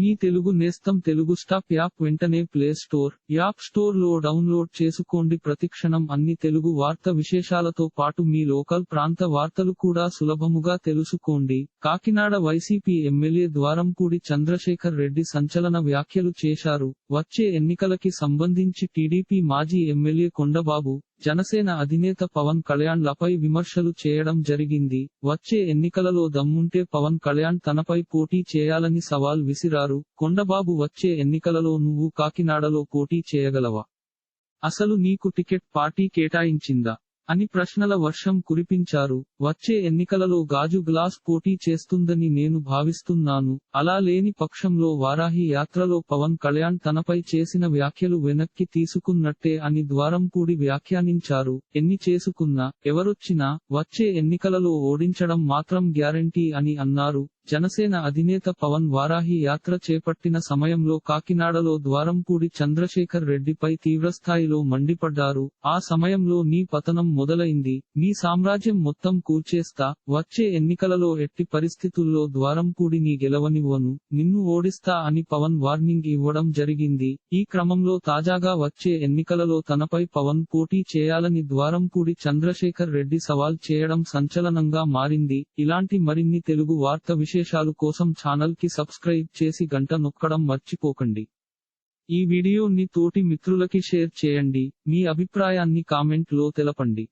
మీ తెలుగు నేస్తం Telugu stop app వెంటనే play store app స్టోర్లో డౌన్లోడ్ చేసుకోండి. ప్రతిక్షణం అన్ని తెలుగు వార్త విశేషాలతో పాటు మీ లోకల్ ప్రాంత వార్తలు కూడా సులభముగా తెలుసుకోండి. కాకినాడ వైసీపీ ఎమ్మెల్యే ద్వారంపూడి చంద్రశేఖర్ రెడ్డి సంచలన వ్యాఖ్యలు చేశారు. వచ్చే ఎన్నికలకి సంబంధించి టీడీపీ మాజీ ఎమ్మెల్యే కొండబాబు జనసేన అధినేత పవన్ కళ్యాణ్ లపై విమర్శలు చేయడం జరిగింది. వచ్చే ఎన్నికలలో దమ్ముంటే పవన్ కళ్యాణ్ తనపై పోటీ చేయాలని సవాల్ విసిరారు. కొండబాబు వచ్చే ఎన్నికలలో నువ్వు కాకినాడలో పోటీ చేయగలవా? అసలు నీకు టికెట్ పార్టీ కేటాయించిందా? అని ప్రశ్నల వర్షం కురిపించారు. వచ్చే ఎన్నికలలో గాజు గ్లాస్ పోటీ చేస్తుందని నేను భావిస్తున్నాను. అలా లేని పక్షంలో వారాహి యాత్రలో పవన్ కళ్యాణ్ తనపై చేసిన వ్యాఖ్యలు వెనక్కి తీసుకున్నట్టే అని ద్వారంపూడి వ్యాఖ్యానించారు. ఎన్ని చేసుకున్నా ఎవరొచ్చినా వచ్చే ఎన్నికలలో ఓడించడం మాత్రం గ్యారంటీ అని అన్నారు. జనసేన అధినేత పవన్ వారాహి యాత్ర చేపట్టిన సమయంలో కాకినాడలో ద్వారంపూడి చంద్రశేఖర్ రెడ్డిపై తీవ్రస్థాయిలో మండిపడ్డారు. ఆ సమయంలో నీ పతనం మొదలైంది. నీ సామ్రాజ్యం మొత్తం కూర్చేస్తా. వచ్చే ఎన్నికలలో ఎట్టి పరిస్థితుల్లో ద్వారంపూడి నీ గెలవనివ్వను. నిన్ను ఓడిస్తా అని పవన్ వార్నింగ్ ఇవ్వడం జరిగింది. ఈ క్రమంలో తాజాగా వచ్చే ఎన్నికలలో తనపై పవన్ పోటీ చేయాలని ద్వారంపూడి చంద్రశేఖర్ రెడ్డి సవాల్ చేయడం సంచలనంగా మారింది. ఇలాంటి మరిన్ని తెలుగు వార్త విషయం విశేషాలు కోసం ఛానల్కి సబ్స్క్రైబ్ చేసి గంట నొక్కడం మర్చిపోకండి. ఈ వీడియోని తోటి మిత్రులకి షేర్ చేయండి. మీ అభిప్రాయాన్ని కామెంట్లో తెలపండి.